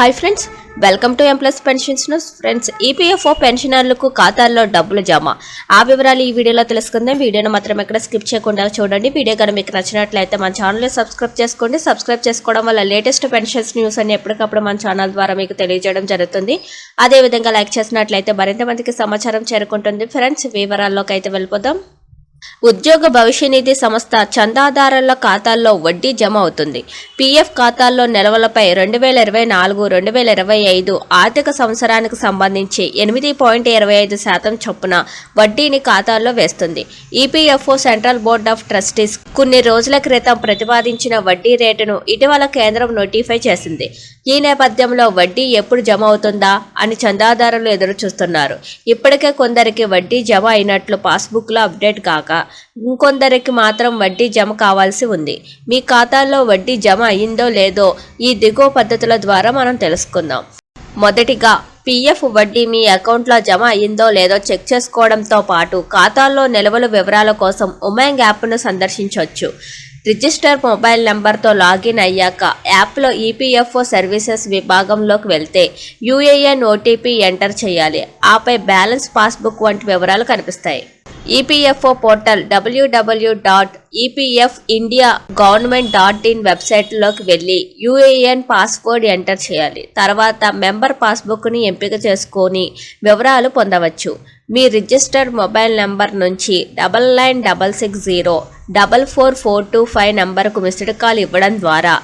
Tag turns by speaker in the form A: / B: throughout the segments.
A: Hi friends welcome to ఎంప్లస్ pensions news friends EPFO పెన్షనర్లకు ఖాతాల్లో డబ్బులు జమ. ఆ వివరాలు ఈ వీడియోలో తెలుసుకుందాం. వీడియోను మాత్రం ఎక్కడ స్కిప్ చేయకుండా చూడండి. వీడియో కనుక మీకు నచ్చినట్లయితే మన ఛానల్ని సబ్స్క్రైబ్ చేసుకోండి. సబ్స్క్రైబ్ చేసుకోవడం వల్ల లేటెస్ట్ పెన్షన్స్ న్యూస్ అని ఎప్పటికప్పుడు మన ఛానల్ ద్వారా మీకు తెలియజేయడం జరుగుతుంది. అదేవిధంగా లైక్ చేసినట్లయితే మరింత మందికి సమాచారం చేరుకుంటుంది. ఫ్రెండ్స్ వివరాల్లోకి అయితే వెళ్ళిపోదాం. ఉద్యోగ భవిష్య నిధి సంస్థ చందాదారుల ఖాతాల్లో వడ్డీ జమ అవుతుంది. పీఎఫ్ ఖాతాల్లో నిల్వలపై రెండు వేల ఇరవై నాలుగు రెండు వేల ఇరవై ఐదు ఆర్థిక సంవత్సరానికి సంబంధించి ఎనిమిది పాయింట్ ఇరవై ఐదు శాతం చొప్పున వడ్డీని ఖాతాల్లో వేస్తుంది. EPFO central board of trustees కొన్ని రోజుల క్రితం ప్రతిపాదించిన వడ్డీ రేటును ఇటీవల కేంద్రం నోటిఫై చేసింది. ఈ నేపథ్యంలో వడ్డీ ఎప్పుడు జమ అవుతుందా అని చందాదారులు ఎదురు చూస్తున్నారు ఇప్పటికే కొందరికి వడ్డీ జమ అయినట్లు పాస్బుక్లో అప్డేట్ కాక ఇంకొందరికి మాత్రం వడ్డీ జమ కావాల్సి ఉంది. మీ ఖాతాలో వడ్డీ జమ అయిందో లేదో ఈ దిగువ పద్ధతుల ద్వారా మనం తెలుసుకుందాం. మొదటిగా పీఎఫ్ వడ్డీ మీ అకౌంట్లో జమ అయిందో లేదో చెక్ చేసుకోవడంతో పాటు ఖాతాల్లో నిల్వల వివరాల కోసం ఉమాంగ్ యాప్ను సందర్శించవచ్చు రిజిస్టర్ మొబైల్ నెంబర్తో లాగిన్ అయ్యాక యాప్లో ఈపీఎఫ్ఓ సర్వీసెస్ విభాగంలోకి వెళ్తే యూఏఎన్ ఓటీపీ ఎంటర్ చేయాలి. ఆపై బ్యాలెన్స్ పాస్బుక్ వంటి వివరాలు కనిపిస్తాయి. EPFO portal W W dot EPF India government dot in వెబ్సైట్లోకి వెళ్ళి యూఏఎన్ పాస్వర్డ్ ఎంటర్ చేయాలి. తర్వాత మెంబర్ పాస్బుక్ని ఎంపిక చేసుకొని వివరాలు పొందవచ్చు. మీ రిజిస్టర్డ్ మొబైల్ నెంబర్ నుంచి double nine double six zero double four four two five నెంబర్కు మిస్డ్ కాల్ ఇవ్వడం ద్వారా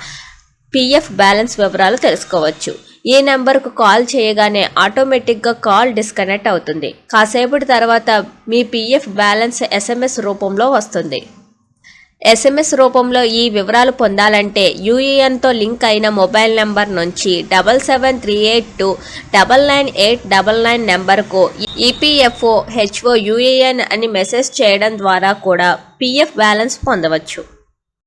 A: పీఎఫ్ బ్యాలెన్స్ వివరాలు తెలుసుకోవచ్చు. ఈ నెంబర్కు కాల్ చేయగానే ఆటోమేటిక్గా కాల్ డిస్కనెక్ట్ అవుతుంది. కాసేపటి తర్వాత మీ పీఎఫ్ బ్యాలెన్స్ ఎస్ఎంఎస్ రూపంలో వస్తుంది. ఎస్ఎంఎస్ రూపంలో ఈ వివరాలు పొందాలంటే యూఏఎన్తో లింక్ అయిన మొబైల్ నెంబర్ నుంచి double seven three eight two double nine eight double nine నెంబర్కు ఈపీఎఫ్ఓ హెచ్ఓ యూఏఎన్ అని మెసేజ్ చేయడం ద్వారా కూడా పీఎఫ్ బ్యాలెన్స్ పొందవచ్చు.